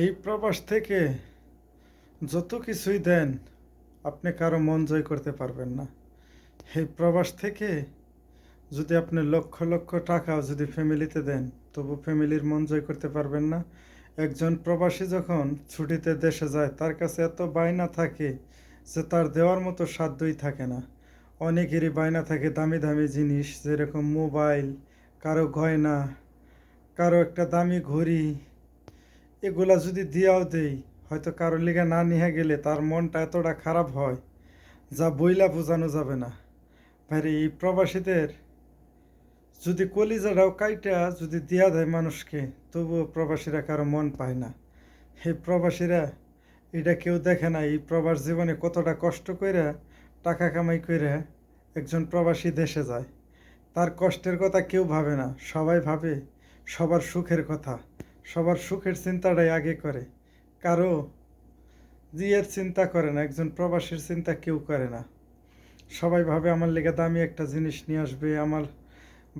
এই প্রবাস থেকে যত কিছুই দেন, আপনি কারও মন জয় করতে পারবেন না। এই প্রবাস থেকে যদি আপনি লক্ষ লক্ষ টাকা যদি ফ্যামিলিতে দেন, তবু ফ্যামিলির মন জয় করতে পারবেন না। একজন প্রবাসী যখন ছুটিতে দেশে যায়, তার কাছে এত বায়না থাকে যে তার দেওয়ার মতো সাধ্যই থাকে না। অনেকেরই বায়না থাকে দামি দামি জিনিস, যেরকম মোবাইল, কারও গয়না, কারও একটা দামি ঘড়ি এগুলা যদি দিয়াও দেই, হয়তো কারোর লিগে না নিয়ে গেলে তার মনটা এতটা খারাপ হয় যা বইলা বোঝানো যাবে না। ভাইরে, এই প্রবাসীদের যদি কলিজাটাও কাইটা যদি দিয়া দেয় মানুষকে, তবুও প্রবাসীরা কারও মন পায় না। এই প্রবাসীরা, এটা কেউ দেখে না, এই প্রবাস জীবনে কতটা কষ্ট কইরা, টাকা কামাই কইরা একজন প্রবাসী দেশে যায়। তার কষ্টের কথা কেউ ভাবে না, সবাই ভাবে সবার সুখের কথা। সবার সুখের চিন্তাটাই আগে করে। কারও জিয়ের চিন্তা করে না, একজন প্রবাসীর চিন্তা কেউ করে না। সবাই ভাবে, আমার লেগে দামি একটা জিনিস নিয়ে আসবে, আমার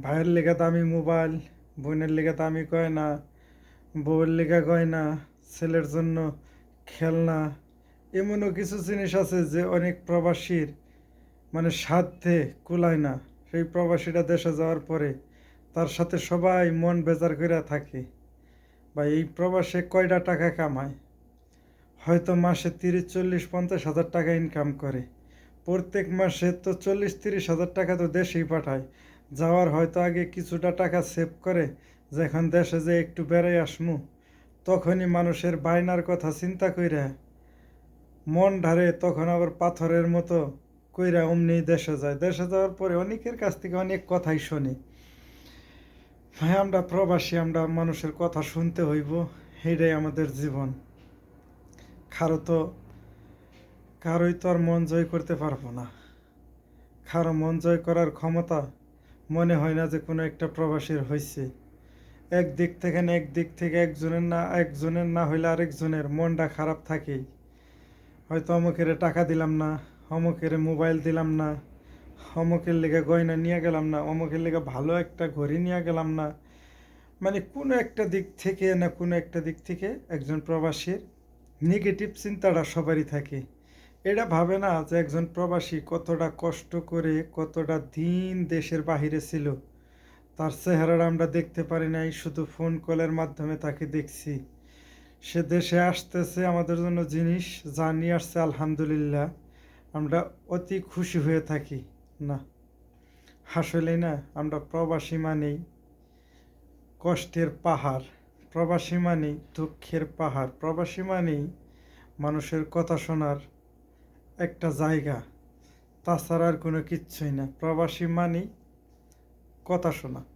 ভাইয়ের লেগে দামি মোবাইল, বোনের লেগে দামি গয়না, বউয়ের লেগে গয়না, ছেলের জন্য খেলনা। এমনও কিছু জিনিস আছে যে অনেক প্রবাসীর মানে সাধ্যে কুলায় না। সেই প্রবাসীরা দেশে যাওয়ার পরে তার সাথে সবাই মন বেজার করে থাকে। বা এই প্রবাসে কয়টা টাকা কামায়? হয়তো মাসে তিরিশ, চল্লিশ, পঞ্চাশ হাজার টাকা ইনকাম করে। প্রত্যেক মাসে তো চল্লিশ, তিরিশ হাজার টাকা তো দেশেই পাঠায়। যাওয়ার হয়তো আগে কিছুটা টাকা সেভ করে, যখন দেশে যে একটু বেড়াই আসমু, তখনই মানুষের বায়নার কথা চিন্তা কইরা মন ঢারে তখন আবার পাথরের মতো কইরা অমনি দেশে যায়। দেশে যাওয়ার পরে অনেকের কাছ থেকে অনেক কথাই শুনি। ভাই, আমরা প্রবাসী, আমরা মানুষের কথা শুনতে হইব। এটাই আমাদের জীবন। কারও তো, কারোই তো আর মন জয় করতে পারব না। কারও মন জয় করার ক্ষমতা মনে হয় না যে কোনো একটা প্রবাসীর হয়েছে এক দিক থেকে এক দিক থেকে একজনের না একজনের না হইলে আরেকজনের মনটা খারাপ থাকেই। হয়তো অমুকেরে টাকা দিলাম না, অমুকেরে মোবাইল দিলাম না অমুকের লেগে গয়না নিয়ে গেলাম না, অমুকের লেগে ভালো একটা ঘড়ি নিয়ে গেলাম না। মানে কোনো একটা দিক থেকে না কোনো একটা দিক থেকে একজন প্রবাসীর নেগেটিভ চিন্তাটা সবারই থাকে। এটা ভাবে না যে একজন প্রবাসী কতটা কষ্ট করে কতটা দিন দেশের বাহিরে ছিল। তার চেহারাটা আমরা দেখতে পারি নাই, শুধু ফোন কলের মাধ্যমে তাকে দেখছি। সে দেশে আসতেছে আমাদের জন্য জিনিস, যা নিয়ে আসছে, আলহামদুলিল্লাহ। আমরা অতি খুশি হয়ে থাকি। না। আসলে না, আমরা প্রবাসী মানেই কষ্টের পাহাড়, প্রবাসী মানেই দুঃখের পাহাড়। প্রবাসী মানেই মানুষের কথা শোনার একটা জায়গা। তাছাড়া আর কোনো কিচ্ছুই না। প্রবাসী মানেই কথা শোনা।